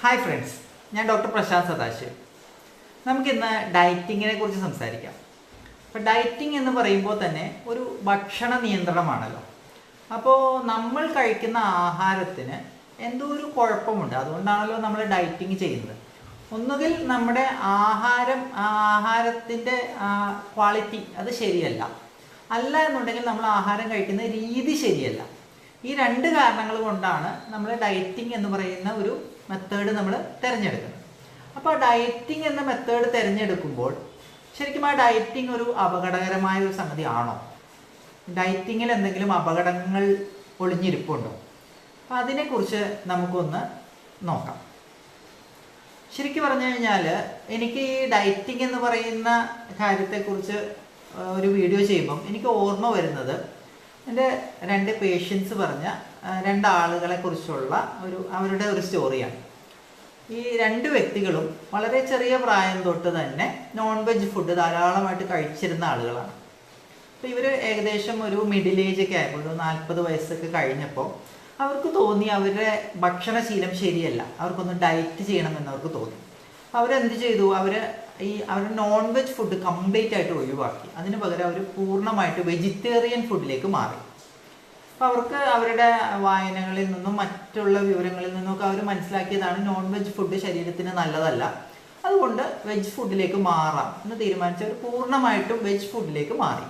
Hi friends ഞാൻ doctor Prashanth Sadashiv. നമുക്കിന്ന് ഡയറ്റിങ്ങിനെ കുറിച്ച് സംസാരിക്കാം. അപ്പോൾ ഡയറ്റിംഗ് എന്ന് പറയുമ്പോൾ തന്നെ ഒരു ഭക്ഷണ നിയന്ത്രണമാണല്ലോ. അപ്പോൾ നമ്മൾ കഴിക്കുന്ന ആഹാരത്തിന് എന്തോ ഒരു കുഴപ്പമുണ്ട്. അതുകൊണ്ടാണല്ലോ നമ്മൾ ഡയറ്റിംഗ് ചെയ്യുന്നത്. ഒന്നുകിൽ നമ്മുടെ ആഹാരം ആഹാരത്തിന്റെ ക്വാളിറ്റി അത് ശരിയല്ല. അല്ല എന്നുണ്ടെങ്കിൽ നമ്മൾ ആഹാരം കഴിക്കുന്ന രീതി ശരിയല്ല. ഈ രണ്ട് കാരണങ്ങൾ കൊണ്ടാണ് നമ്മൾ ഡയറ്റിംഗ് എന്ന് പറയുന്ന ഒരു മെത്തേഡ് നമ്മൾ തിരഞ്ഞെടുക്കുന്നത്. അപ്പോൾ ഡയറ്റിംഗ് എന്ന മെത്തേഡ് തിരഞ്ഞെടുക്കുമ്പോൾ ശരിക്കും ആ ഡയറ്റിംഗ് ഒരു അപകടകരമായ ഒരു സംഗതി ആണോ? ഡയറ്റിങ്ങിൽ എന്തെങ്കിലും അപകടങ്ങൾ ഒളിഞ്ഞിരിപ്പുണ്ടോ? അപ്പം അതിനെക്കുറിച്ച് നമുക്കൊന്ന് നോക്കാം. ശരിക്കും പറഞ്ഞു കഴിഞ്ഞാൽ എനിക്ക് ഈ ഡയറ്റിംഗ് എന്ന് പറയുന്ന കാര്യത്തെക്കുറിച്ച് ഒരു വീഡിയോ ചെയ്യുമ്പം എനിക്ക് ഓർമ്മ വരുന്നത് എന്റെ രണ്ട് പേഷ്യൻസ് പറഞ്ഞ രണ്ടാളുകളെ കുറിച്ചുള്ള ഒരു അവരുടെ ഒരു സ്റ്റോറിയാണ് ഈ രണ്ട് വ്യക്തികളും വളരെ ചെറിയ പ്രായം തൊട്ട് തന്നെ നോൺ വെജ് ഫുഡ് ധാരാളമായിട്ട് കഴിച്ചിരുന്ന ആളുകളാണ്. അപ്പോൾ ഇവർ ഏകദേശം ഒരു മിഡിൽ ഏജ് ഒക്കെ ആയപ്പോൾ ഒരു നാൽപ്പത് വയസ്സൊക്കെ കഴിഞ്ഞപ്പോൾ അവർക്ക് തോന്നി അവരുടെ ഭക്ഷണശീലം ശരിയല്ല. അവർക്കൊന്ന് ഡയറ്റ് ചെയ്യണമെന്ന് അവർക്ക് തോന്നി. അവരെന്ത് ചെയ്തു? അവർ ഈ അവരുടെ നോൺ വെജ് ഫുഡ് കംപ്ലീറ്റ് ആയിട്ട് ഒഴിവാക്കി. അതിന് പകരം അവർ പൂർണമായിട്ട് വെജിറ്റേറിയൻ ഫുഡിലേക്ക് മാറി. അപ്പോൾ അവർക്ക് അവരുടെ വായനകളിൽ നിന്നും മറ്റുള്ള വിവരങ്ങളിൽ നിന്നൊക്കെ അവർ മനസ്സിലാക്കിയതാണ് നോൺ വെജ് ഫുഡ് ശരീരത്തിന് നല്ലതല്ല. അതുകൊണ്ട് വെജ് ഫുഡിലേക്ക് മാറാം എന്ന് തീരുമാനിച്ച് അവർ പൂർണമായിട്ടും വെജ് ഫുഡിലേക്ക് മാറി.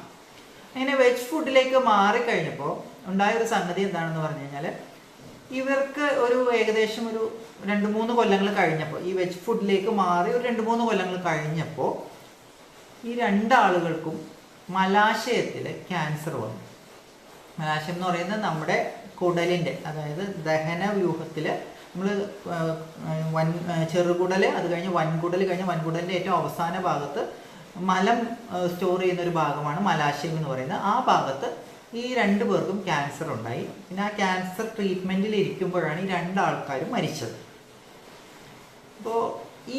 അങ്ങനെ വെജ് ഫുഡിലേക്ക് മാറിക്കഴിഞ്ഞപ്പോൾ ഉണ്ടായ ഒരു സംഗതി എന്താണെന്ന് പറഞ്ഞു കഴിഞ്ഞാൽ ഇവർക്ക് ഒരു ഏകദേശം ഒരു രണ്ട് മൂന്ന് കൊല്ലങ്ങൾ കഴിഞ്ഞപ്പോൾ ഈ വെജ് ഫുഡിലേക്ക് മാറി ഒരു രണ്ട് മൂന്ന് കൊല്ലങ്ങൾ കഴിഞ്ഞപ്പോൾ ഈ രണ്ടാളുകൾക്കും മലാശയത്തിൽ ക്യാൻസർ വന്നു. മലാശയം എന്ന് പറയുന്നത് നമ്മുടെ കുടലിന്റെ അതായത് ദഹന വ്യൂഹത്തിൽ നമ്മൾ വൻ ചെറുകുടൽ അത് കഴിഞ്ഞ് വൻകുടൽ കഴിഞ്ഞ് വൻകുടലിന്റെ ഏറ്റവും അവസാന ഭാഗത്ത് മലം സ്റ്റോർ ചെയ്യുന്ന ഒരു ഭാഗമാണ് മലാശയം എന്ന് പറയുന്നത്. ആ ഭാഗത്ത് ഈ രണ്ട് പേർക്കും ക്യാൻസർ ഉണ്ടായി. പിന്നെ ആ ക്യാൻസർ ട്രീറ്റ്മെന്റിൽ ഇരിക്കുമ്പോഴാണ് ഈ രണ്ടാൾക്കാരും മരിച്ചത്. അപ്പോൾ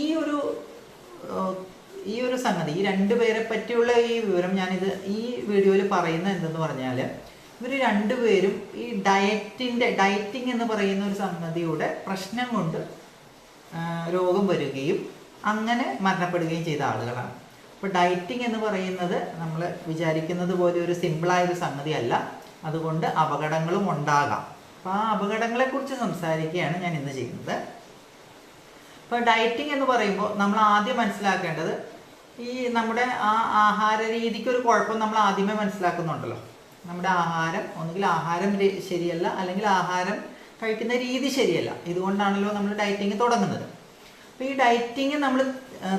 ഈ ഒരു ഈ ഒരു സംഗതി ഈ രണ്ട് പേരെ പറ്റിയുള്ള ഈ വിവരം ഞാനിത് ഈ വീഡിയോയിൽ പറയുന്ന എന്തെന്ന് പറഞ്ഞാൽ ഇവർ രണ്ടുപേരും ഈ ഡയറ്റിന്റെ ഡയറ്റിംഗ് എന്ന് പറയുന്ന ഒരു സംഗതിയുടെ പ്രശ്നം കൊണ്ട് രോഗം വരികയും അങ്ങനെ മരണപ്പെടുകയും ചെയ്ത ആളുകളാണ്. അപ്പോൾ ഡയറ്റിംഗ് എന്ന് പറയുന്നത് നമ്മൾ വിചാരിക്കുന്നത് പോലെ ഒരു സംഗതി അല്ല അതുകൊണ്ട് അപകടങ്ങളും ഉണ്ടാകാം. അപ്പോൾ ആ അപകടങ്ങളെക്കുറിച്ച് സംസാരിക്കുകയാണ് ഞാൻ ഇന്ന് ചെയ്യുന്നത്. ഇപ്പോൾ ഡയറ്റിംഗ് എന്ന് പറയുമ്പോൾ നമ്മൾ ആദ്യം മനസ്സിലാക്കേണ്ടത് ഈ നമ്മുടെ ആ ആഹാര രീതിക്ക് ഒരു കുഴപ്പം നമ്മൾ ആദ്യമേ മനസ്സിലാക്കുന്നുണ്ടല്ലോ. നമ്മുടെ ആഹാരം ഒന്നുകിൽ ആഹാരം ശരിയല്ല അല്ലെങ്കിൽ ആഹാരം കഴിക്കുന്ന രീതി ശരിയല്ല. ഇതുകൊണ്ടാണല്ലോ നമ്മൾ ഡയറ്റിംഗ് തുടങ്ങുന്നത്. അപ്പോൾ ഈ ഡയറ്റിംഗ് നമ്മൾ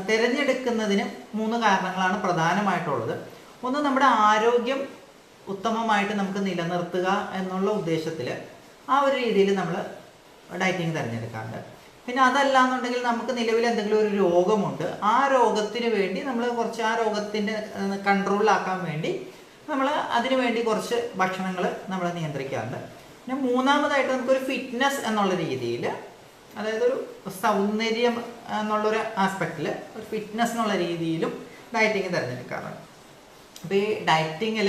തിരഞ്ഞെടുക്കുന്നതിന് മൂന്ന് കാരണങ്ങളാണ് പ്രധാനമായിട്ടുള്ളത്. ഒന്ന് നമ്മുടെ ആരോഗ്യം ഉത്തമമായിട്ട് നമുക്ക് നിലനിർത്തുക എന്നുള്ള ഉദ്ദേശത്തിൽ ആ ഒരു രീതിയിൽ നമ്മൾ ഡയറ്റിങ് തിരഞ്ഞെടുക്കാറുണ്ട്. പിന്നെ അതല്ല എന്നുണ്ടെങ്കിൽ നമുക്ക് നിലവിൽ എന്തെങ്കിലും ഒരു രോഗമുണ്ട് ആ രോഗത്തിന് വേണ്ടി നമ്മൾ കുറച്ച് ആ രോഗത്തിന്റെ കൺട്രോളിലാക്കാൻ വേണ്ടി നമ്മൾ അതിനു വേണ്ടി കുറച്ച് ഭക്ഷണങ്ങൾ നമ്മൾ നിയന്ത്രിക്കാറുണ്ട്. പിന്നെ മൂന്നാമതായിട്ട് നമുക്കൊരു ഫിറ്റ്നസ് എന്നുള്ള രീതിയിൽ അതായത് ഒരു സൗന്ദര്യം എന്നുള്ളൊരു ആസ്പെക്റ്റിൽ ഒരു ഫിറ്റ്നസ് എന്നുള്ള രീതിയിലും ഡയറ്റിങ് തിരഞ്ഞെടുക്കാറുണ്ട്. അപ്പോൾ ഈ ഡയറ്റിങ്ങിൽ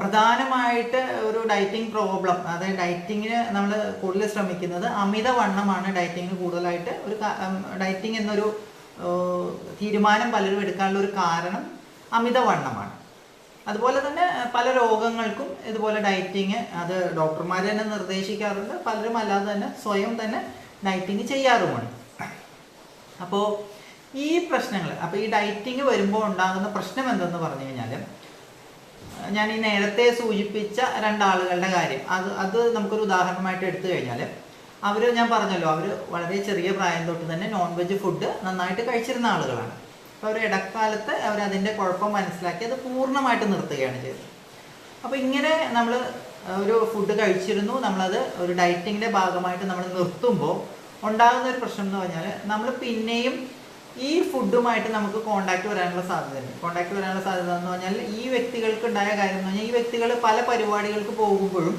പ്രധാനമായിട്ട് ഒരു ഡയറ്റിംഗ് പ്രോബ്ലം അതായത് ഡയറ്റിങ്ങിന് നമ്മൾ കൂടുതൽ ശ്രമിക്കുന്നത് അമിതവണ്ണമാണ് ഡയറ്റിങ്ങിന് കൂടുതലായിട്ട് ഒരു ഡയറ്റിംഗ് എന്നൊരു തീരുമാനം പലരും എടുക്കാനുള്ള ഒരു കാരണം അമിതവണ്ണമാണ്. അതുപോലെ തന്നെ പല രോഗങ്ങൾക്കും ഇതുപോലെ ഡയറ്റിങ് അത് ഡോക്ടർമാർ തന്നെ നിർദ്ദേശിക്കാറുണ്ട്. പലരും അല്ലാതെ തന്നെ സ്വയം തന്നെ ഡയറ്റിങ് ചെയ്യാറുമുണ്ട്. അപ്പോൾ ഈ പ്രശ്നങ്ങൾ അപ്പോൾ ഈ ഡയറ്റിങ് വരുമ്പോൾ ഉണ്ടാകുന്ന പ്രശ്നം എന്തെന്ന് പറഞ്ഞു കഴിഞ്ഞാൽ ഞാൻ ഈ നേരത്തെ സൂചിപ്പിച്ച രണ്ടാളുകളുടെ കാര്യം. അത് അത് നമുക്കൊരു ഉദാഹരണമായിട്ട് എടുത്തു കഴിഞ്ഞാൽ അവർ ഞാൻ പറഞ്ഞല്ലോ അവർ വളരെ ചെറിയ പ്രായം തൊട്ട് തന്നെ നോൺ വെജ് ഫുഡ് നന്നായിട്ട് കഴിച്ചിരുന്ന ആളുകളാണ്. അപ്പോൾ അവർ ഇടക്കാലത്ത് അവർ അതിന്റെ കുഴപ്പം മനസ്സിലാക്കി അത് പൂർണമായിട്ട് നിർത്തുകയാണ് ചെയ്തത്. അപ്പോൾ ഇങ്ങനെ നമ്മൾ ഒരു ഫുഡ് കഴിച്ചിരുന്നു. നമ്മളത് ഒരു ഡയറ്റിങ്ങിന്റെ ഭാഗമായിട്ട് നമ്മൾ നിർത്തുമ്പോൾ ഉണ്ടാകുന്ന ഒരു പ്രശ്നം എന്ന് പറഞ്ഞാൽ നമ്മൾ പിന്നെയും ഈ ഫുഡുമായിട്ട് നമുക്ക് കോണ്ടാക്ട് വരാനുള്ള സാധ്യതയുണ്ട് കോണ്ടാക്ട് വരാനുള്ള സാധ്യത എന്ന് പറഞ്ഞാൽ ഈ വ്യക്തികൾക്ക് ഉണ്ടായ കാര്യം എന്ന് പറഞ്ഞാൽ ഈ വ്യക്തികൾ പല പരിപാടികൾക്ക് പോകുമ്പോഴും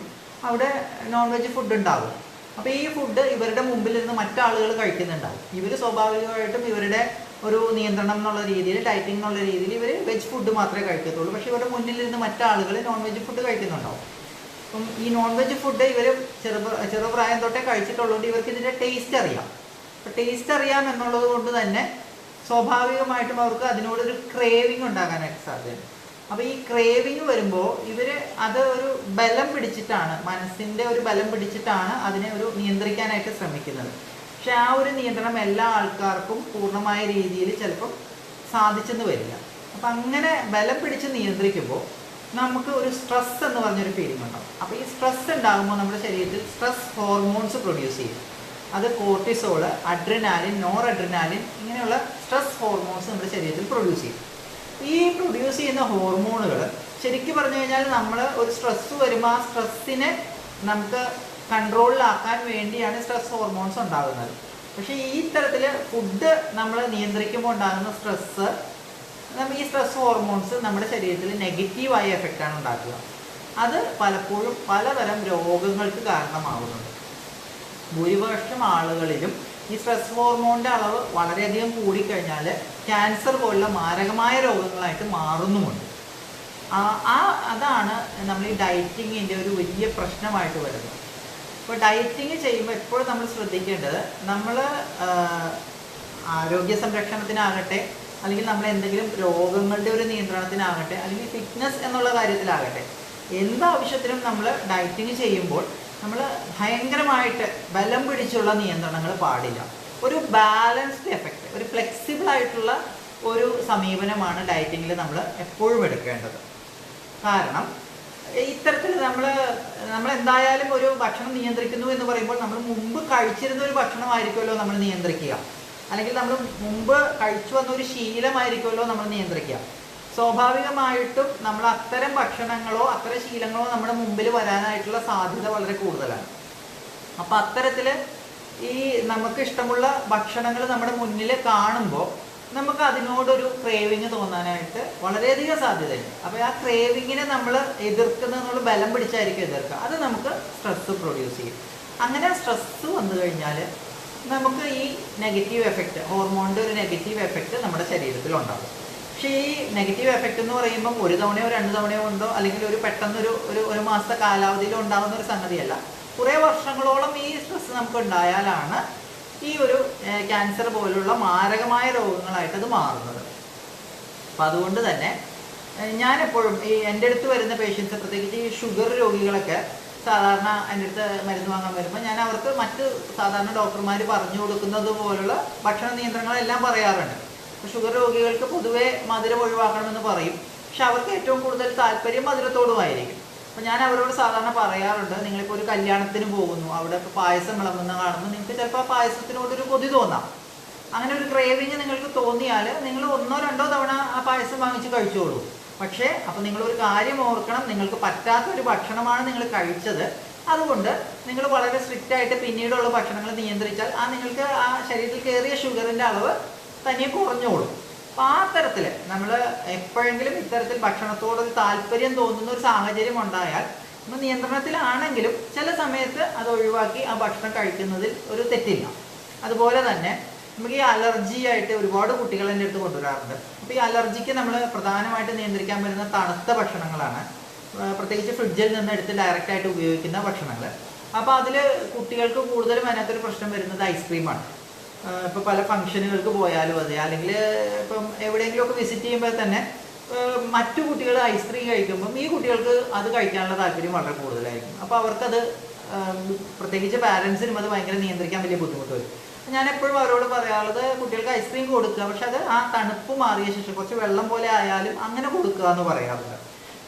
അവിടെ നോൺ വെജ് ഫുഡ് ഉണ്ടാകും. അപ്പോൾ ഈ ഫുഡ് ഇവരുടെ മുമ്പിൽ നിന്ന് മറ്റാളുകൾ കഴിക്കുന്നുണ്ടാവും ഇവർ സ്വാഭാവികമായിട്ടും ഇവരുടെ ഒരു നിയന്ത്രണം എന്നുള്ള രീതിയിൽ ഡയറ്റിംഗ് എന്നുള്ള രീതിയിൽ ഇവർ വെജ് ഫുഡ് മാത്രമേ കഴിക്കത്തുള്ളൂ. പക്ഷേ ഇവരുടെ മുന്നിൽ നിന്ന് മറ്റാളുകൾ നോൺ വെജ് ഫുഡ് കഴിക്കുന്നുണ്ടാവും അപ്പം ഈ നോൺ വെജ് ഫുഡ് ഇവർ ചെറു ചെറുപ്രായം തൊട്ടേ കഴിച്ചിട്ടുള്ളതുകൊണ്ട് ഇവർക്ക് ഇതിന്റെ ടേസ്റ്റ് അറിയാം. അപ്പോൾ ടേസ്റ്റ് അറിയാം എന്നുള്ളത് കൊണ്ട് തന്നെ സ്വാഭാവികമായിട്ടും അവർക്ക് അതിനോടൊരു ക്രേവിങ് ഉണ്ടാകാനായിട്ട് സാധ്യതയുണ്ട്. അപ്പോൾ ഈ ക്രേവിങ് വരുമ്പോൾ ഇവർ അത് ഒരു ബലം പിടിച്ചിട്ടാണ് മനസ്സിന്റെ ഒരു ബലം പിടിച്ചിട്ടാണ് അതിനെ ഒരു നിയന്ത്രിക്കാനായിട്ട് ശ്രമിക്കുന്നത്. പക്ഷെ ആ ഒരു നിയന്ത്രണം എല്ലാ ആൾക്കാർക്കും പൂർണമായ രീതിയിൽ ചിലപ്പം സാധിച്ചെന്ന് വരില്ല. അപ്പം അങ്ങനെ ബലം പിടിച്ച് നിയന്ത്രിക്കുമ്പോൾ നമുക്ക് ഒരു സ്ട്രെസ് എന്ന് പറഞ്ഞൊരു ഫീലിംഗ് ഉണ്ടാവും. അപ്പോൾ ഈ സ്ട്രെസ് ഉണ്ടാകുമ്പോൾ നമ്മുടെ ശരീരത്തിൽ സ്ട്രെസ് ഹോർമോൺസ് പ്രൊഡ്യൂസ് ചെയ്യും. അത് കോർട്ടിസോൾ അഡ്രിനാലിൻ നോർ അഡ്രിനാലിൻ ഇങ്ങനെയുള്ള സ്ട്രെസ് ഹോർമോൺസ് നമ്മുടെ ശരീരത്തിൽ പ്രൊഡ്യൂസ് ചെയ്യും. ഈ പ്രൊഡ്യൂസ് ചെയ്യുന്ന ഹോർമോണുകൾ ശരിക്കും പറഞ്ഞു കഴിഞ്ഞാൽ നമ്മൾ ഒരു സ്ട്രെസ് വരുമ്പോൾ ആ സ്ട്രെസ്സിനെ നമുക്ക് കൺട്രോളിലാക്കാൻ വേണ്ടിയാണ് സ്ട്രെസ് ഹോർമോൺസ് ഉണ്ടാകുന്നത്. പക്ഷേ ഈ തരത്തിൽ ഫുഡ് നമ്മൾ നിയന്ത്രിക്കുമ്പോൾ ഉണ്ടാകുന്ന സ്ട്രെസ്സ് നമുക്ക് ഈ സ്ട്രെസ് ഹോർമോൺസ് നമ്മുടെ ശരീരത്തിൽ നെഗറ്റീവായ എഫക്റ്റാണ് ഉണ്ടാക്കുക. അത് പലപ്പോഴും പലതരം രോഗങ്ങൾക്ക് കാരണമാകുന്നുണ്ട് ഭൂരിപക്ഷം ആളുകളിലും ഈ സ്ട്രെസ് ഹോർമോണിന്റെ അളവ് വളരെയധികം കൂടിക്കഴിഞ്ഞാൽ ക്യാൻസർ പോലുള്ള മാരകമായ രോഗങ്ങളായിട്ട് മാറുന്നുമുണ്ട്. ആ ആ അതാണ് നമ്മൾ ഈ ഡയറ്റിങ്ങിന്റെ ഒരു വലിയ പ്രശ്നമായിട്ട് വരുന്നത്. ഇപ്പോൾ ഡയറ്റിങ് ചെയ്യുമ്പോൾ എപ്പോഴും നമ്മൾ ശ്രദ്ധിക്കേണ്ടത് നമ്മൾ ആരോഗ്യ സംരക്ഷണത്തിനാകട്ടെ അല്ലെങ്കിൽ നമ്മൾ എന്തെങ്കിലും രോഗങ്ങളുടെ ഒരു നിയന്ത്രണത്തിനാകട്ടെ അല്ലെങ്കിൽ ഫിറ്റ്നസ് എന്നുള്ള കാര്യത്തിലാകട്ടെ എന്താവശ്യത്തിനും നമ്മൾ ഡയറ്റിങ് ചെയ്യുമ്പോൾ നമ്മൾ ഭയങ്കരമായിട്ട് ബലം പിടിച്ചുള്ള നിയന്ത്രണങ്ങൾ പാടില്ല. ഒരു ബാലൻസ്ഡ് എഫക്റ്റ് ഒരു ഫ്ലെക്സിബിൾ ആയിട്ടുള്ള ഒരു സമീപനമാണ് ഡയറ്റിങ്ങിൽ നമ്മൾ എപ്പോഴും എടുക്കേണ്ടത്. കാരണം ഇത്തരത്തിൽ നമ്മൾ നമ്മൾ എന്തായാലും ഒരു ഭക്ഷണം നിയന്ത്രിക്കുന്നു എന്ന് പറയുമ്പോൾ നമ്മൾ മുമ്പ് കഴിച്ചിരുന്ന ഒരു ഭക്ഷണമായിരിക്കുമല്ലോ നമ്മൾ നിയന്ത്രിക്കുക. അല്ലെങ്കിൽ നമ്മൾ മുമ്പ് കഴിച്ചു വന്ന ഒരു ശീലമായിരിക്കുമല്ലോ നമ്മൾ നിയന്ത്രിക്കുക. സ്വാഭാവികമായിട്ടും നമ്മൾ അത്തരം ഭക്ഷണങ്ങളോ അത്തരം ശീലങ്ങളോ നമ്മുടെ മുമ്പിൽ വരാനായിട്ടുള്ള സാധ്യത വളരെ കൂടുതലാണ്. അപ്പം അത്തരത്തിൽ ഈ നമുക്ക് ഇഷ്ടമുള്ള ഭക്ഷണങ്ങൾ നമ്മുടെ മുന്നിൽ കാണുമ്പോൾ നമുക്ക് അതിനോടൊരു ക്രേവിങ് തോന്നാനായിട്ട് വളരെയധികം സാധ്യതയുണ്ട്. അപ്പോൾ ആ ക്രേവിങ്ങിനെ നമ്മൾ എതിർക്കുന്നതിനുള്ള ബലം പിടിച്ചായിരിക്കും എതിർക്കുക. അത് നമുക്ക് സ്ട്രെസ് പ്രൊഡ്യൂസ് ചെയ്യും. അങ്ങനെ സ്ട്രെസ് വന്നു കഴിഞ്ഞാൽ നമുക്ക് ഈ നെഗറ്റീവ് എഫക്റ്റ് ഹോർമോണിന്റെ ഒരു നെഗറ്റീവ് എഫക്റ്റ് നമ്മുടെ ശരീരത്തിൽ ഉണ്ടാകും. പക്ഷേ ഈ നെഗറ്റീവ് എഫക്റ്റ് എന്ന് പറയുമ്പം ഒരു തവണയോ രണ്ട് തവണയോ ഉണ്ടോ അല്ലെങ്കിൽ ഒരു പെട്ടെന്നൊരു ഒരു ഒരു മാസത്തെ കാലാവധിയിൽ ഉണ്ടാകുന്ന ഒരു സംഗതിയല്ല. കുറേ വർഷങ്ങളോളം ഈ സ്ട്രെസ് നമുക്ക് ഉണ്ടായാലാണ് ഈ ഒരു ക്യാൻസർ പോലുള്ള മാരകമായ രോഗങ്ങളായിട്ട് അത് മാറുന്നത്. അപ്പം അതുകൊണ്ട് തന്നെ ഞാനെപ്പോഴും ഈ എന്റെ അടുത്ത് വരുന്ന പേഷ്യൻസ് പ്രത്യേകിച്ച് ഈ ഷുഗർ രോഗികളൊക്കെ സാധാരണ അതിന്റെ അടുത്ത് മരുന്ന് വാങ്ങാൻ വരുമ്പോൾ ഞാൻ അവർക്ക് മറ്റ് സാധാരണ ഡോക്ടർമാർ പറഞ്ഞു കൊടുക്കുന്നത് പോലുള്ള ഭക്ഷണ നിയന്ത്രണങ്ങളെല്ലാം പറയാറുണ്ട്. ഷുഗർ രോഗികൾക്ക് പൊതുവേ മധുരം ഒഴിവാക്കണമെന്ന് പറയും. പക്ഷെ അവർക്ക് ഏറ്റവും കൂടുതൽ താല്പര്യം മധുരത്തോടുമായിരിക്കും അപ്പോൾ ഞാൻ അവരോട് സാധാരണ പറയാറുണ്ട് നിങ്ങളിപ്പോൾ ഒരു കല്യാണത്തിന് പോകുന്നു അവിടെ ഇപ്പോൾ പായസം വിളമ്പുന്ന കാണുമ്പോൾ നിങ്ങൾക്ക് ചിലപ്പോൾ ആ പായസത്തിനോടൊരു കൊതി തോന്നാം. അങ്ങനെ ഒരു ക്രേവിങ് നിങ്ങൾക്ക് തോന്നിയാൽ നിങ്ങൾ ഒന്നോ രണ്ടോ തവണ ആ പായസം വാങ്ങിച്ച് കഴിച്ചോളൂ. പക്ഷേ അപ്പോൾ നിങ്ങളൊരു കാര്യം ഓർക്കണം. നിങ്ങൾക്ക് പറ്റാത്ത ഒരു ഭക്ഷണമാണ് നിങ്ങൾ കഴിച്ചത്. അതുകൊണ്ട് നിങ്ങൾ വളരെ സ്ട്രിക്റ്റ് ആയിട്ട് പിന്നീടുള്ള ഭക്ഷണങ്ങൾ നിയന്ത്രിച്ചാൽ ആ നിങ്ങൾക്ക് ആ ശരീരത്തിൽ കയറിയ ഷുഗറിന്റെ അളവ് തനിയെ കുറഞ്ഞോളും. അപ്പം ആ തരത്തിൽ നമ്മൾ എപ്പോഴെങ്കിലും ഇത്തരത്തിൽ ഭക്ഷണത്തോടൊരു താല്പര്യം തോന്നുന്ന ഒരു സാഹചര്യം ഉണ്ടായാൽ നമ്മൾ നിയന്ത്രണത്തിലാണെങ്കിലും ചില സമയത്ത് അത് ഒഴിവാക്കി ആ ഭക്ഷണം കഴിക്കുന്നതിൽ ഒരു തെറ്റില്ല. അതുപോലെ തന്നെ നമുക്ക് ഈ അലർജി ആയിട്ട് ഒരുപാട് കുട്ടികൾ എന്റെ അടുത്ത് കൊണ്ടുവരാറുണ്ട്. അപ്പോൾ ഈ അലർജിക്ക് നമ്മൾ പ്രധാനമായിട്ട് നിയന്ത്രിക്കാൻ പറ്റുന്ന തണുത്ത ഭക്ഷണങ്ങളാണ്. പ്രത്യേകിച്ച് ഫ്രിഡ്ജിൽ നിന്ന് എടുത്ത് ഡയറക്റ്റ് ആയിട്ട് ഉപയോഗിക്കുന്ന ഭക്ഷണങ്ങൾ അപ്പോൾ അതിൽ കുട്ടികൾക്ക് കൂടുതലും അതിനകത്തൊരു പ്രശ്നം വരുന്നത് ഐസ്ക്രീമാണ് ഇപ്പോൾ പല ഫംഗ്ഷനുകൾക്ക് പോയാലും അതെ. അല്ലെങ്കിൽ ഇപ്പം എവിടെയെങ്കിലുമൊക്കെ വിസിറ്റ് ചെയ്യുമ്പോൾ തന്നെ മറ്റു കുട്ടികൾ ഐസ്ക്രീം കഴിക്കുമ്പം ഈ കുട്ടികൾക്ക് അത് കഴിക്കാനുള്ള താല്പര്യം വളരെ കൂടുതലായിരിക്കും. അപ്പോൾ അവർക്കത് പ്രത്യേകിച്ച് പാരൻസിനും അത് ഭയങ്കര നിയന്ത്രിക്കാൻ വലിയ ബുദ്ധിമുട്ട് വരും. ഞാൻ എപ്പോഴും അവരോട് പറയാറുള്ളത് കുട്ടികൾക്ക് ഐസ്ക്രീം കൊടുക്കുക. പക്ഷെ അത് ആ തണുപ്പ് മാറിയ ശേഷം കുറച്ച് വെള്ളം പോലെ ആയാലും അങ്ങനെ കൊടുക്കുക എന്ന് പറയാറുണ്ട്.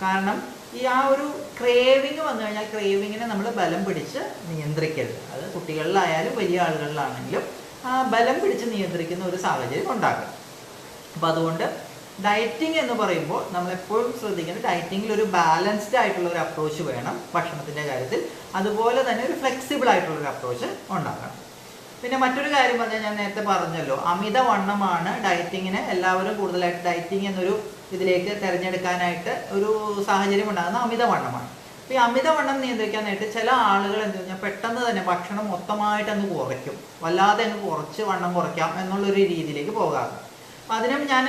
കാരണം ഈ ആ ഒരു ക്രേവിങ് വന്നു കഴിഞ്ഞാൽ ക്രേവിങ്ങിനെ നമ്മൾ ബലം പിടിച്ച് നിയന്ത്രിക്കരുത്. അത് കുട്ടികളിലായാലും വലിയ ആളുകളിലാണെങ്കിലും ആ ബലം പിടിച്ച് നിയന്ത്രിക്കുന്ന ഒരു സാഹചര്യം ഉണ്ടാക്കുക അപ്പം അതുകൊണ്ട് ഡയറ്റിംഗ് എന്ന് പറയുമ്പോൾ നമ്മൾ എപ്പോഴും ശ്രദ്ധിക്കേണ്ടത് ഡയറ്റിങ്ങിൽ ഒരു ബാലൻസ്ഡ് ആയിട്ടുള്ള ഒരു അപ്രോച്ച് വേണം ഭക്ഷണത്തിന്റെ കാര്യത്തിൽ. അതുപോലെ തന്നെ ഒരു ഫ്ലെക്സിബിൾ ആയിട്ടുള്ള ഒരു അപ്രോച്ച് ഉണ്ടാക്കണം പിന്നെ മറ്റൊരു കാര്യം പറഞ്ഞാൽ ഞാൻ നേരത്തെ പറഞ്ഞല്ലോ. അമിത വണ്ണമാണ് ഡയറ്റിങ്ങിന് എല്ലാവരും കൂടുതലായിട്ട് ഡയറ്റിംഗ് എന്നൊരു ഇതിലേക്ക് തിരഞ്ഞെടുക്കാനായിട്ട് ഒരു സാഹചര്യം ഉണ്ടാകുന്ന അമിതവണ്ണമാണ്. അപ്പോൾ ഈ അമിത വണ്ണം നിയന്ത്രിക്കാനായിട്ട് ചില ആളുകൾ എന്ത് കഴിഞ്ഞാൽ പെട്ടെന്ന് തന്നെ ഭക്ഷണം മൊത്തമായിട്ട് അങ്ങ് കുറയ്ക്കും. വല്ലാതെ അങ്ങ് കുറച്ച് വണ്ണം കുറയ്ക്കാം എന്നുള്ളൊരു രീതിയിലേക്ക് പോകാറുണ്ട്. അതിനും ഞാൻ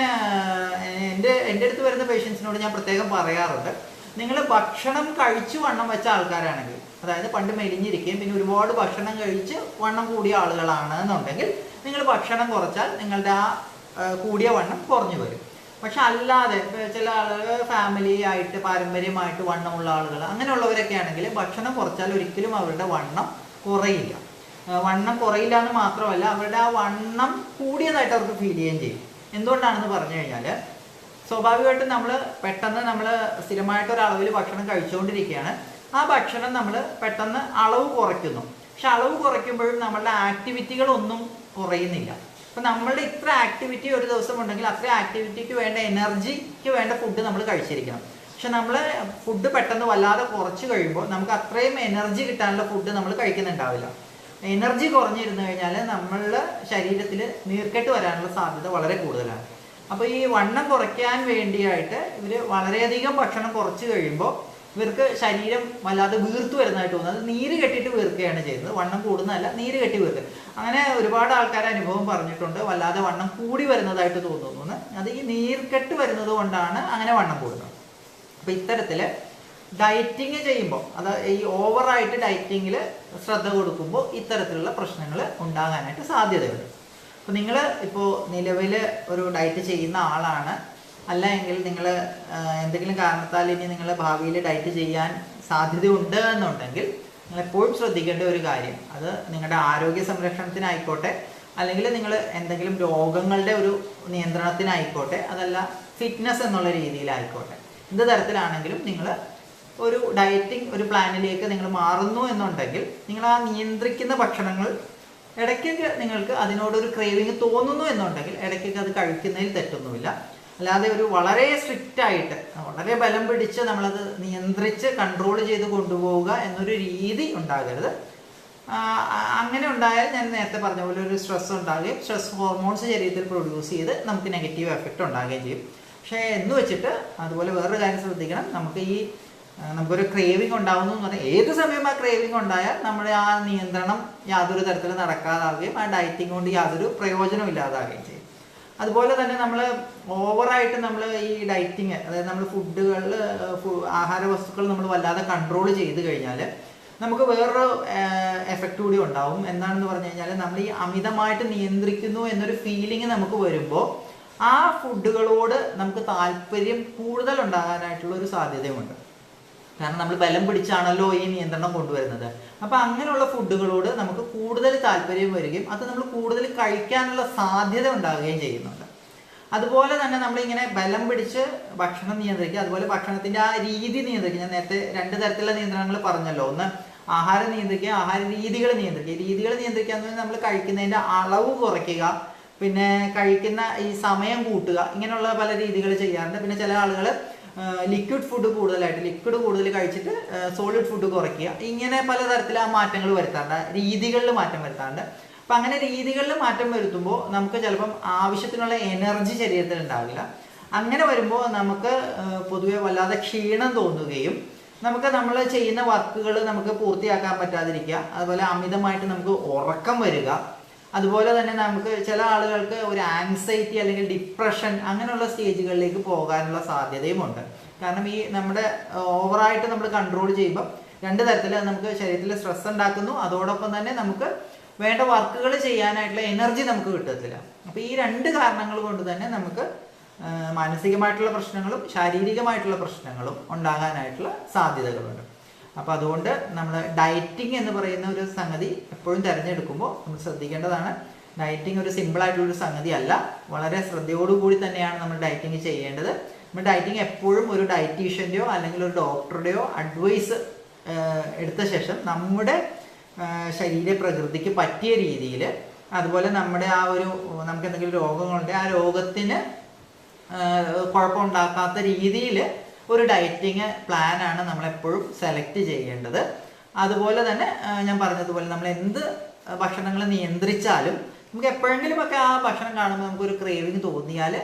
എന്റെ എന്റെ അടുത്ത് വരുന്ന പേഷ്യൻസിനോട് ഞാൻ പ്രത്യേകം പറയാറുണ്ട്. നിങ്ങൾ ഭക്ഷണം കഴിച്ച് വണ്ണം വെച്ച ആൾക്കാരാണെങ്കിൽ അതായത് പണ്ട് മെലിഞ്ഞിരിക്കുകയും പിന്നെ ഒരുപാട് ഭക്ഷണം കഴിച്ച് വണ്ണം കൂടിയ ആളുകളാണ് എന്നുണ്ടെങ്കിൽ നിങ്ങൾ ഭക്ഷണം കുറച്ചാൽ നിങ്ങളുടെ ആ കൂടിയ വണ്ണം കുറഞ്ഞു വരും. പക്ഷെ അല്ലാതെ ചില ആളുകൾ ഫാമിലി ആയിട്ട് പാരമ്പര്യമായിട്ട് വണ്ണമുള്ള ആളുകൾ അങ്ങനെയുള്ളവരൊക്കെ ആണെങ്കിൽ ഭക്ഷണം കുറച്ചാൽ ഒരിക്കലും അവരുടെ വണ്ണം കുറയില്ല. വണ്ണം കുറയില്ല എന്ന് മാത്രമല്ല അവരുടെ ആ വണ്ണം കൂടിയതായിട്ട് അവർക്ക് ഫീൽ ചെയ്യുകയും ചെയ്യും. എന്തുകൊണ്ടാണെന്ന് പറഞ്ഞു കഴിഞ്ഞാൽ സ്വാഭാവികമായിട്ടും നമ്മൾ പെട്ടെന്ന് നമ്മൾ സ്ഥിരമായിട്ട് ഒരു അളവിൽ ഭക്ഷണം കഴിച്ചുകൊണ്ടിരിക്കുകയാണ്. ആ ഭക്ഷണം നമ്മൾ പെട്ടെന്ന് അളവ് കുറയ്ക്കുന്നു. പക്ഷെ അളവ് കുറയ്ക്കുമ്പോഴും നമ്മളുടെ ആക്ടിവിറ്റികളൊന്നും കുറയുന്നില്ല. അപ്പം നമ്മളുടെ ഇത്ര ആക്ടിവിറ്റി ഒരു ദിവസം ഉണ്ടെങ്കിൽ അത്ര ആക്ടിവിറ്റിക്ക് വേണ്ട എനർജിക്ക് വേണ്ട ഫുഡ് നമ്മൾ കഴിച്ചിരിക്കണം. പക്ഷെ നമ്മൾ ഫുഡ് പെട്ടെന്ന് വല്ലാതെ കുറച്ച് കഴിയുമ്പോൾ നമുക്ക് അത്രയും എനർജി കിട്ടാനുള്ള ഫുഡ് നമ്മൾ കഴിക്കുന്നുണ്ടാവില്ല. എനർജി കുറഞ്ഞിരുന്നു കഴിഞ്ഞാൽ നമ്മളുടെ ശരീരത്തിൽ നീർക്കെട്ട് വരാനുള്ള സാധ്യത വളരെ കൂടുതലാണ്. അപ്പോൾ ഈ വണ്ണം കുറയ്ക്കാൻ വേണ്ടിയായിട്ട് ഇവർ വളരെയധികം ഭക്ഷണം കുറച്ച് കഴിയുമ്പോൾ ഇവർക്ക് ശരീരം വല്ലാതെ വീർത്തു വരുന്നതായിട്ട് തോന്നുന്നത് നീര് കെട്ടിയിട്ട് വീർക്കുകയാണ് ചെയ്യുന്നത്. വണ്ണം കൂടുന്നതല്ല നീര് കെട്ടി വീർക്കുക. അങ്ങനെ ഒരുപാട് ആൾക്കാർ അനുഭവം പറഞ്ഞിട്ടുണ്ട്. വല്ലാതെ വണ്ണം കൂടി വരുന്നതായിട്ട് തോന്നുന്നു. അത് ഈ നീർക്കെട്ട് വരുന്നത് കൊണ്ടാണ് അങ്ങനെ വണ്ണം കൂടുന്നത്. അപ്പോൾ ഇത്തരത്തിൽ ഡയറ്റിങ് ചെയ്യുമ്പോൾ അത് ഈ ഓവറായിട്ട് ഡയറ്റിങ്ങിൽ ശ്രദ്ധ കൊടുക്കുമ്പോൾ ഇത്തരത്തിലുള്ള പ്രശ്നങ്ങൾ ഉണ്ടാകാനായിട്ട് സാധ്യതയുണ്ട്. അപ്പോൾ നിങ്ങൾ ഇപ്പോൾ നിലവിൽ ഒരു ഡയറ്റ് ചെയ്യുന്ന ആളാണ്. അല്ല എങ്കിൽ നിങ്ങൾ എന്തെങ്കിലും കാരണത്താൽ ഇനി നിങ്ങൾ ഭാവിയിൽ ഡയറ്റ് ചെയ്യാൻ സാധ്യതയുണ്ട് എന്നുണ്ടെങ്കിൽ നിങ്ങൾ എപ്പോഴും ശ്രദ്ധിക്കേണ്ട ഒരു കാര്യം. അത് നിങ്ങളുടെ ആരോഗ്യ സംരക്ഷണത്തിനായിക്കോട്ടെ അല്ലെങ്കിൽ നിങ്ങൾ എന്തെങ്കിലും രോഗങ്ങളുടെ ഒരു നിയന്ത്രണത്തിനായിക്കോട്ടെ അതല്ല ഫിറ്റ്നസ് എന്നുള്ള രീതിയിലായിക്കോട്ടെ. എന്ത് തരത്തിലാണെങ്കിലും നിങ്ങൾ ഒരു ഡയറ്റിംഗ് ഒരു പ്ലാനിലേക്ക് നിങ്ങൾ മാറുന്നു എന്നുണ്ടെങ്കിൽ നിങ്ങൾ ആ നിയന്ത്രിക്കുന്ന ഭക്ഷണങ്ങൾ ഇടയ്ക്കൊക്കെ നിങ്ങൾക്ക് അതിനോടൊരു ക്രേവിങ് തോന്നുന്നു എന്നുണ്ടെങ്കിൽ ഇടയ്ക്കൊക്കെ അത് കഴിക്കുന്നതിൽ തെറ്റൊന്നുമില്ല. അല്ലാതെ ഒരു വളരെ സ്ട്രിക്റ്റ് ആയിട്ട് വളരെ ബലം പിടിച്ച് നമ്മളത് നിയന്ത്രിച്ച് കൺട്രോൾ ചെയ്ത് കൊണ്ടുപോവുക എന്നൊരു രീതി ഉണ്ടാകരുത്. അങ്ങനെ ഉണ്ടായാൽ ഞാൻ നേരത്തെ പറഞ്ഞ പോലെ ഒരു സ്ട്രെസ് ഉണ്ടാകുകയും സ്ട്രെസ് ഹോർമോൺസ് ശരീരത്തിൽ പ്രൊഡ്യൂസ് ചെയ്ത് നമുക്ക് നെഗറ്റീവ് എഫക്റ്റ് ഉണ്ടാകുകയും ചെയ്യും. പക്ഷേ എന്ന് വെച്ചിട്ട് അതുപോലെ വേറൊരു കാര്യം ശ്രദ്ധിക്കണം. നമുക്ക് ഈ നമുക്കൊരു ക്രേവിംഗ് ഉണ്ടാവുന്നു എന്ന് പറഞ്ഞാൽ ഏത് സമയം ആ ക്രേവിംഗ് ഉണ്ടായാൽ നമ്മുടെ ആ നിയന്ത്രണം യാതൊരു തരത്തിലും നടക്കാതാവുകയും ആ ഡയറ്റിംഗ് കൊണ്ട് യാതൊരു പ്രയോജനവും ഇല്ലാതാവുകയും ചെയ്യും. അതുപോലെ തന്നെ നമ്മൾ ഓവറായിട്ട് നമ്മൾ ഈ ഡയറ്റിങ് അതായത് നമ്മൾ ഫുഡുകളിൽ ആഹാര വസ്തുക്കൾ നമ്മൾ വല്ലാതെ കൺട്രോൾ ചെയ്ത് കഴിഞ്ഞാൽ നമുക്ക് വേറൊരു എഫക്റ്റ് കൂടി ഉണ്ടാവും. എന്താണെന്ന് പറഞ്ഞു കഴിഞ്ഞാൽ നമ്മൾ ഈ അമിതമായിട്ട് നിയന്ത്രിക്കുന്നു എന്നൊരു ഫീലിംഗ് നമുക്ക് വരുമ്പോൾ ആ ഫുഡുകളോട് നമുക്ക് താല്പര്യം കൂടുതൽ ഉണ്ടാകാനായിട്ടുള്ള ഒരു സാധ്യതയുമുണ്ട്. കാരണം നമ്മൾ ബലം പിടിച്ചാണല്ലോ ഈ നിയന്ത്രണം കൊണ്ടുവരുന്നത്. അപ്പൊ അങ്ങനെയുള്ള ഫുഡുകളോട് നമുക്ക് കൂടുതൽ താല്പര്യം വരികയും അത് നമ്മൾ കൂടുതൽ കഴിക്കാനുള്ള സാധ്യത ഉണ്ടാവുകയും ചെയ്യുന്നുണ്ട്. അതുപോലെ തന്നെ നമ്മളിങ്ങനെ ബലം പിടിച്ച് ഭക്ഷണം നിയന്ത്രിക്കുക അതുപോലെ ഭക്ഷണത്തിന്റെ ആ രീതി നിയന്ത്രിക്കുക. ഞാൻ നേരത്തെ രണ്ട് തരത്തിലുള്ള നിയന്ത്രണങ്ങൾ പറഞ്ഞല്ലോ. ഒന്ന് ആഹാരം നിയന്ത്രിക്കുക ആഹാര രീതികൾ നിയന്ത്രിക്കുക. രീതികൾ നിയന്ത്രിക്കുക എന്ന് നമ്മൾ കഴിക്കുന്നതിന്റെ അളവ് കുറയ്ക്കുക പിന്നെ കഴിക്കുന്ന ഈ സമയം കൂട്ടുക ഇങ്ങനെയുള്ള പല രീതികൾ ചെയ്യാറുണ്ട്. പിന്നെ ചില ആളുകൾ ലിക്വിഡ് ഫുഡ് കൂടുതലായിട്ട് ലിക്വിഡ് കൂടുതൽ കഴിച്ചിട്ട് സോളിഡ് ഫുഡ് കുറയ്ക്കുക. ഇങ്ങനെ പലതരത്തിൽ ആ മാറ്റങ്ങൾ വരുത്താറുണ്ട്. രീതികളിൽ മാറ്റം വരുത്താറുണ്ട്. അപ്പം അങ്ങനെ രീതികളിൽ മാറ്റം വരുത്തുമ്പോൾ നമുക്ക് ചിലപ്പം ആവശ്യത്തിനുള്ള എനർജി ശരീരത്തിൽ ഉണ്ടാവില്ല. അങ്ങനെ വരുമ്പോൾ നമുക്ക് പൊതുവെ വല്ലാതെ ക്ഷീണം തോന്നുകയും നമുക്ക് നമ്മൾ ചെയ്യുന്ന വർക്കുകൾ നമുക്ക് പൂർത്തിയാക്കാൻ പറ്റാതിരിക്കുക. അതുപോലെ അമിതമായിട്ട് നമുക്ക് ഉറക്കം വരിക. അതുപോലെ തന്നെ നമുക്ക് ചില ആളുകൾക്ക് ഒരു ആങ്സൈറ്റി അല്ലെങ്കിൽ ഡിപ്രഷൻ അങ്ങനെയുള്ള സ്റ്റേജുകളിലേക്ക് പോകാനുള്ള സാധ്യതയുമുണ്ട്. കാരണം ഈ നമ്മുടെ ഓവറായിട്ട് നമ്മൾ കൺട്രോൾ ചെയ്യുമ്പോൾ രണ്ട് തരത്തിൽ നമുക്ക് ശരീരത്തിൽ സ്ട്രെസ് ഉണ്ടാക്കുന്നു. അതോടൊപ്പം തന്നെ നമുക്ക് വേണ്ട വർക്കുകൾ ചെയ്യാനായിട്ടുള്ള എനർജി നമുക്ക് കിട്ടത്തില്ല. അപ്പോൾ ഈ രണ്ട് കാരണങ്ങൾ കൊണ്ട് തന്നെ നമുക്ക് മാനസികമായിട്ടുള്ള പ്രശ്നങ്ങളും ശാരീരികമായിട്ടുള്ള പ്രശ്നങ്ങളും ഉണ്ടാകാനായിട്ടുള്ള സാധ്യതകളുണ്ട്. അപ്പോൾ അതുകൊണ്ട് നമ്മൾ ഡയറ്റിംഗ് എന്ന് പറയുന്ന ഒരു സംഗതി എപ്പോഴും തിരഞ്ഞെടുക്കുമ്പോൾ നമ്മൾ ശ്രദ്ധിക്കേണ്ടതാണ്. ഡയറ്റിംഗ് ഒരു സിമ്പിൾ ആയിട്ടുള്ള ഒരു സംഗതി അല്ല വളരെ ശ്രദ്ധയോടുകൂടി തന്നെയാണ് നമ്മൾ ഡയറ്റിംഗ് ചെയ്യേണ്ടത്. നമ്മൾ ഡയറ്റിംഗ് എപ്പോഴും ഒരു ഡയറ്റീഷ്യന്റെയോ അല്ലെങ്കിൽ ഒരു ഡോക്ടറുടെയോ അഡ്വൈസ് എടുത്ത ശേഷം നമ്മുടെ ശരീര പ്രകൃതിക്ക് പറ്റിയ രീതിയിൽ അതുപോലെ നമ്മുടെ ആ ഒരു നമുക്ക് എന്തെങ്കിലും രോഗങ്ങളുണ്ട് ആ രോഗത്തിന് കുഴപ്പമുണ്ടാക്കാത്ത രീതിയിൽ ഒരു ഡയറ്റിങ് പ്ലാനാണ് നമ്മളെപ്പോഴും സെലക്ട് ചെയ്യേണ്ടത്. അതുപോലെ തന്നെ ഞാൻ പറഞ്ഞതുപോലെ നമ്മൾ എന്ത് ഭക്ഷണങ്ങൾ നിയന്ത്രിച്ചാലും നമുക്ക് എപ്പോഴെങ്കിലുമൊക്കെ ആ ഭക്ഷണം കാണുമ്പോൾ നമുക്കൊരു ക്രേവിങ് തോന്നിയാൽ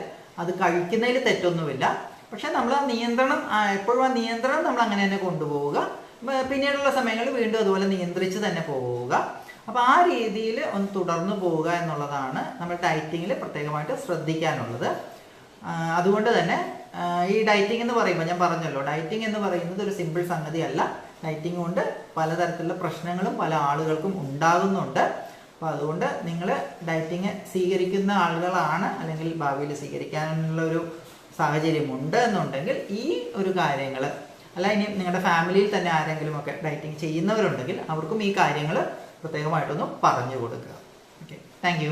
അത് കഴിക്കുന്നതിൽ തെറ്റൊന്നുമില്ല. പക്ഷേ നമ്മൾ ആ നിയന്ത്രണം എപ്പോഴും ആ നിയന്ത്രണം നമ്മൾ അങ്ങനെ തന്നെ കൊണ്ടുപോവുക. പിന്നീടുള്ള സമയങ്ങളിൽ വീണ്ടും അതുപോലെ നിയന്ത്രിച്ച് തന്നെ പോവുക. അപ്പോൾ ആ രീതിയിൽ ഒന്ന് തുടർന്നു പോവുക എന്നുള്ളതാണ് നമ്മൾ ഡയറ്റിങ്ങിൽ പ്രത്യേകമായിട്ട് ശ്രദ്ധിക്കാനുള്ളത്. അതുകൊണ്ട് തന്നെ ഈ ഡയറ്റിംഗ് എന്ന് പറയുമ്പോൾ ഞാൻ പറഞ്ഞല്ലോ ഡയറ്റിംഗ് എന്ന് പറയുന്നത് ഒരു സിമ്പിൾ സംഗതിയല്ല. ഡയറ്റിംഗ് കൊണ്ട് പലതരത്തിലുള്ള പ്രശ്നങ്ങളും പല ആളുകൾക്കും ഉണ്ടാകുന്നുണ്ട്. അപ്പോൾ അതുകൊണ്ട് നിങ്ങൾ ഡയറ്റിംഗ് സ്വീകരിക്കുന്ന ആളുകളാണ് അല്ലെങ്കിൽ ഭാവിയിൽ സ്വീകരിക്കാനുള്ള ഒരു സാഹചര്യമുണ്ട് എന്നുണ്ടെങ്കിൽ ഈ ഒരു കാര്യങ്ങൾ അല്ല ഇനി നിങ്ങളുടെ ഫാമിലിയിൽ തന്നെ ആരെങ്കിലും ഒക്കെ ഡയറ്റിംഗ് ചെയ്യുന്നവരുണ്ടെങ്കിൽ അവർക്കും ഈ കാര്യങ്ങൾ പ്രത്യേകമായിട്ടൊന്ന് പറഞ്ഞു കൊടുക്കുക. Okay thank